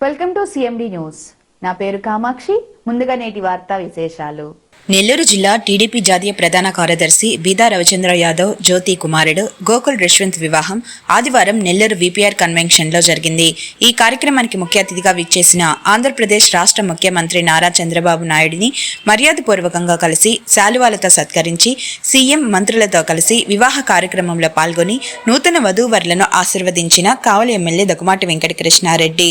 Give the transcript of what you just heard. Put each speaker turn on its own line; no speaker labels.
Welcome to CMD news. నా పేరు కామాక్షి. ముందుగా నేటి వార్తా విశేషాలు.
నెల్లూరు జిల్లా టీడీపీ జాతీయ ప్రధాన కార్యదర్శి బీదా రవిచంద్ర యాదవ్ జ్యోతి కుమారుడు గోకుల్ రిష్వంత్ వివాహం ఆదివారం నెల్లూరు విపిఆర్ కన్వెన్షన్లో జరిగింది. ఈ కార్యక్రమానికి ముఖ్య అతిథిగా విచ్చేసిన ఆంధ్రప్రదేశ్ రాష్ట్ర ముఖ్యమంత్రి నారా చంద్రబాబు నాయుడిని మర్యాదపూర్వకంగా కలిసి శాలువాలతో సత్కరించి సీఎం మంత్రులతో కలిసి వివాహ కార్యక్రమంలో పాల్గొని నూతన వధూవరులను ఆశీర్వదించిన Kavali MLA Dagumati Venkatakrishnareddy.